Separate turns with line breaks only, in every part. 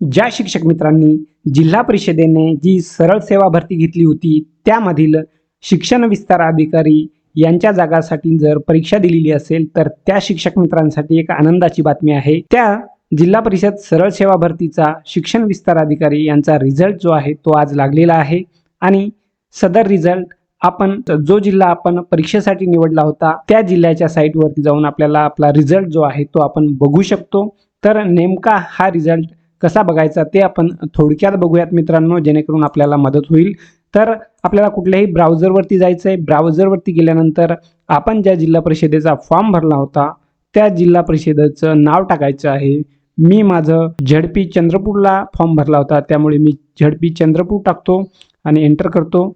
ज्या शिक्षक मित्रांनी जिल्हा परिषदेने जी सरळ सेवा भरती घेतली होती त्यामधील शिक्षण विस्तार अधिकारी यांच्या जागासाठी जर परीक्षा दिलेली असेल तर त्या शिक्षक मित्रांसाठी एक आनंदाची बातमी आहे. त्या जिल्हा परिषद सरळ सेवा भरतीचा शिक्षण विस्तार अधिकारी यांचा रिझल्ट जो आहे तो आज लागलेला आहे. आणि सदर रिझल्ट आपण जो जिल्हा आपण परीक्षेसाठी निवडला होता त्या जिल्ह्याच्या साईटवरती जाऊन आपल्याला आपला रिझल्ट जो आहे तो आपण बघू शकतो. तर नेमका हा रिझल्ट कसा बघायचा ते आपण थोडक्यात बघूयात मित्रांनो जेणेकरून आपल्याला मदत होईल. तर आपल्याला कुठल्याही ब्राउझरवरती जायचं आहे ब्राउझरवरती गेल्यानंतर आपण ज्या जिल्हा परिषदेचा फॉर्म भरला होता त्या जिल्हा परिषदेचं नाव टाकायचं आहे. मी माझं झडपी चंद्रपूरला फॉर्म भरला होता त्यामुळे मी झडपी चंद्रपूर टाकतो आणि एंटर करतो.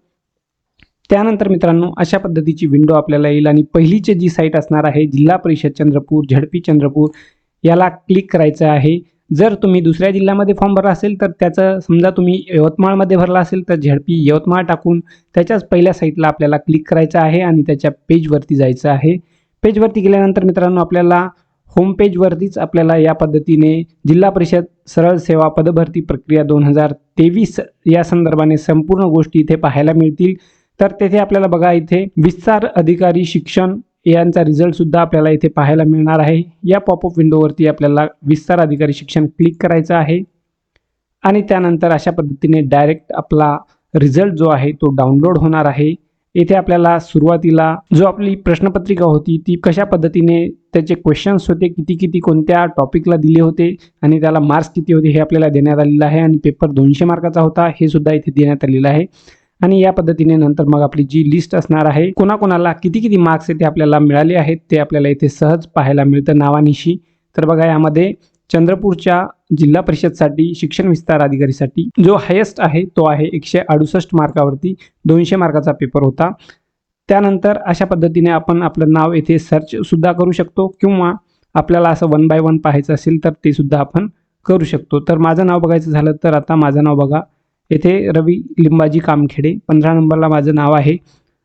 त्यानंतर मित्रांनो अशा पद्धतीची विंडो आपल्याला येईल आणि पहिलीची जी साईट असणार आहे जिल्हा परिषद चंद्रपूर झडपी चंद्रपूर याला क्लिक करायचं आहे. जर तुम्ही दुसऱ्या जिल्ह्यामध्ये फॉर्म भरला असेल तर त्याचं समजा तुम्ही यवतमाळमध्ये भरला असेल तर झेडपी यवतमाळ टाकून त्याच्याच पहिल्या साईटला आपल्याला क्लिक करायचं आहे आणि त्याच्या पेजवरती जायचं आहे. पेजवरती गेल्यानंतर मित्रांनो आपल्याला होम पेजवरतीच आपल्याला या पद्धतीने जिल्हा परिषद सरळ सेवा पदभरती प्रक्रिया दोन हजार तेवीस या संदर्भाने संपूर्ण गोष्टी इथे पाहायला मिळतील. तर तेथे आपल्याला बघा इथे विस्तार अधिकारी शिक्षण यांचा रिझल्ट सुद्धा आपल्याला इथे पाहायला मिळणार आहे. या पॉपअप विंडोवरती आपल्याला विस्तार अधिकारी शिक्षण क्लिक करायचं आहे. आणि त्यानंतर अशा पद्धतीने डायरेक्ट आपला रिझल्ट जो आहे तो डाउनलोड होणार आहे. येथे आपल्याला सुरुवातीला जो आपली प्रश्नपत्रिका होती ती कशा पद्धतीने त्याचे क्वेश्चन्स होते किती किती कोणत्या टॉपिकला दिले होते आणि त्याला मार्क्स किती होते हे आपल्याला देण्यात आलेलं आहे. आणि पेपर दोनशे मार्काचा होता हे सुद्धा इथे देण्यात आलेलं आहे. आणि या पद्धतीने नंतर मग आपली जी लिस्ट असणार आहे कोणाकोणाला किती किती मार्क्स येथे आपल्याला मिळाले आहेत ते आपल्याला इथे सहज पाहायला मिळतं नावानिशी. तर बघा यामध्ये चंद्रपूरच्या जिल्हा परिषदसाठी शिक्षण विस्तार अधिकारीसाठी जो हायेस्ट आहे तो आहे एकशे अडुसष्ट मार्कावरती दोनशे मार्काचा पेपर होता. त्यानंतर अशा पद्धतीने आपण आपलं नाव येथे सर्च सुद्धा करू शकतो किंवा आपल्याला असं वन बाय वन पाहायचं असेल तर ते सुद्धा आपण करू शकतो. तर माझं नाव बघायचं झालं तर आता माझं नाव बघा येथे रवी लिंबाजी कामखेडे पंधरा नंबरला माझं नाव आहे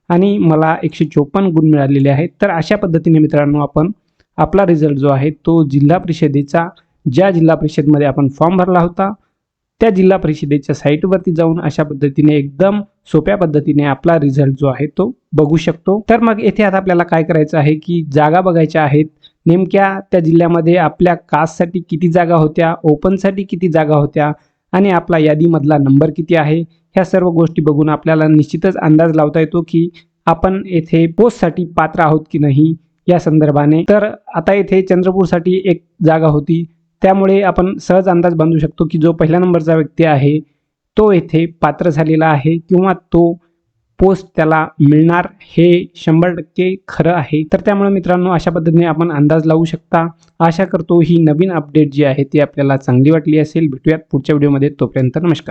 आणि मला एकशे चोपन्न गुण मिळालेले आहेत. तर अशा पद्धतीने मित्रांनो आपण आपला रिझल्ट जो आहे तो जिल्हा परिषदेचा ज्या जिल्हा परिषदमध्ये आपण फॉर्म भरला होता त्या जिल्हा परिषदेच्या साईटवरती जाऊन अशा पद्धतीने एकदम सोप्या पद्धतीने आपला रिझल्ट जो आहे तो बघू शकतो. तर मग येथे आता आपल्याला काय करायचं आहे की जागा बघायच्या आहेत. नेमक्या त्या जिल्ह्यामध्ये आपल्या कास्टसाठी किती जागा होत्या ओपनसाठी किती जागा होत्या आणि आपला यादीमधला नंबर किती आहे? ह्या सर्व गोष्टी बघून आपल्याला निश्चितच अंदाज लावता येतो की आपण येथे पोस्टसाठी पात्र आहोत की नाही या संदर्भाने. तर आता येथे चंद्रपूरसाठी एक जागा होती. त्यामुळे आपण सहज अंदाज बांधू शकतो की जो पहिल्या नंबरचा व्यक्ती आहे तो येथे पात्र झालेला आहे किंवा तो पोस्ट त्याला मिळणार हे शंभर टक्के खरं आहे. तर त्यामुळे मित्रांनो अशा पद्धतीने आपण अंदाज लावू शकता. आशा करतो ही नवीन अपडेट जी आहे ती आपल्याला चांगली वाटली असेल. भेटूयात पुढच्या व्हिडिओमध्ये तोपर्यंत नमस्कार.